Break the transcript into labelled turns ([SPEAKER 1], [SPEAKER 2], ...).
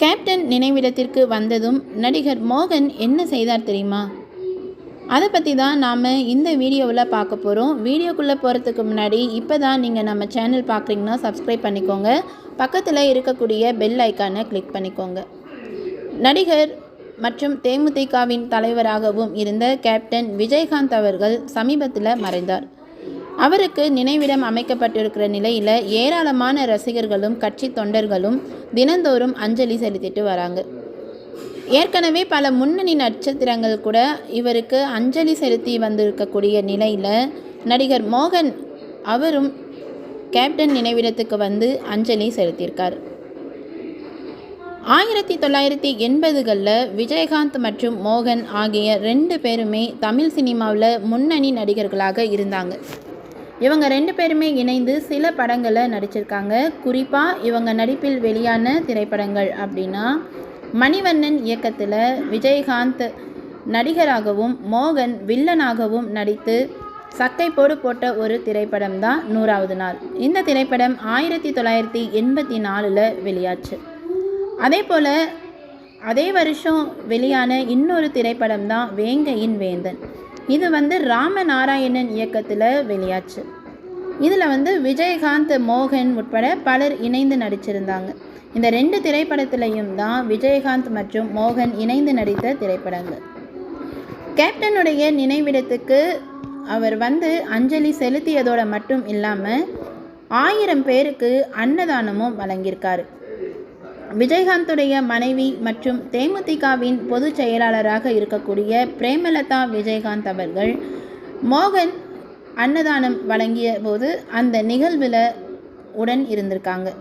[SPEAKER 1] Captain நினைவிடத்திற்கு வந்ததும் நடிகர் மோகன் என்ன செய்தார் தெரியுமா? அதை பற்றி தான் நாம் இந்த வீடியோவில் பார்க்க போகிறோம் வீடியோக்குள்ளே போகிறதுக்கு முன்னாடி இப்போ தான் நீங்கள் நம்ம சேனல் பார்க்குறீங்கன்னா சப்ஸ்கிரைப் பண்ணிக்கோங்க. பக்கத்தில் இருக்கக்கூடிய பெல் ஐக்கானை கிளிக் பண்ணிக்கோங்க. நடிகர் மற்றும் தேமுதிகவின் தலைவராகவும் இருந்த கேப்டன் விஜயகாந்த் அவர்கள் சமீபத்தில் மறைந்தார். அவருக்கு நினைவிடம் அமைக்கப்பட்டிருக்கிற நிலையில் ஏராளமான ரசிகர்களும் கட்சி தொண்டர்களும் தினந்தோறும் அஞ்சலி செலுத்திட்டு வராங்க. ஏற்கனவே பல முன்னணி நட்சத்திரங்கள் கூட இவருக்கு அஞ்சலி செலுத்தி வந்திருக்கக்கூடிய நிலையில் நடிகர் மோகன் அவரும் கேப்டன் நினைவிடத்துக்கு வந்து அஞ்சலி செலுத்தியிருக்கார். ஆயிரத்தி தொள்ளாயிரத்தி எண்பதுகளில் விஜயகாந்த் மற்றும் மோகன் ஆகிய ரெண்டு பேருமே தமிழ் சினிமாவில் முன்னணி நடிகர்களாக இருந்தாங்க. இவங்க ரெண்டு பேருமே இணைந்து சில படங்களை நடிச்சிருக்காங்க. குறிப்பாக இவங்க நடிப்பில் வெளியான திரைப்படங்கள் அப்படின்னா மணிவண்ணன் இயக்கத்தில் விஜயகாந்த் நடிகராகவும் மோகன் வில்லனாகவும் நடித்து சக்கை போடு போட்ட ஒரு திரைப்படம் தான் நூறாவது நாள். இந்த திரைப்படம் ஆயிரத்தி தொள்ளாயிரத்தி எண்பத்தி நாலில் வெளியாச்சு. அதே போல் அதே வருஷம் வெளியான இன்னொரு திரைப்படம் தான் வேங்கையின் வேந்தன். இது வந்து ராமநாராயணன் இயக்கத்தில் வெளியாச்சு. இதில் வந்து விஜயகாந்த் மோகன் உட்பட பலர் இணைந்து நடிச்சிருந்தாங்க. இந்த ரெண்டு திரைப்படத்திலையும் தான் விஜயகாந்த் மற்றும் மோகன் இணைந்து நடித்த திரைப்படங்கள். கேப்டனுடைய நினைவிடத்துக்கு அவர் வந்து அஞ்சலி செலுத்தியதோட மட்டும் இல்லாமல் ஆயிரம் பேருக்கு அன்னதானமும் வழங்கியிருக்காரு. விஜயகாந்துடைய மனைவி மற்றும் தேமுதிகவின் பொதுச் செயலாளராக இருக்கக்கூடிய பிரேமலதா விஜயகாந்த் அவர்கள் மோகன் அன்னதானம் வழங்கிய போது அந்த நிகழ்வில் உடன் இருந்திருக்காங்க.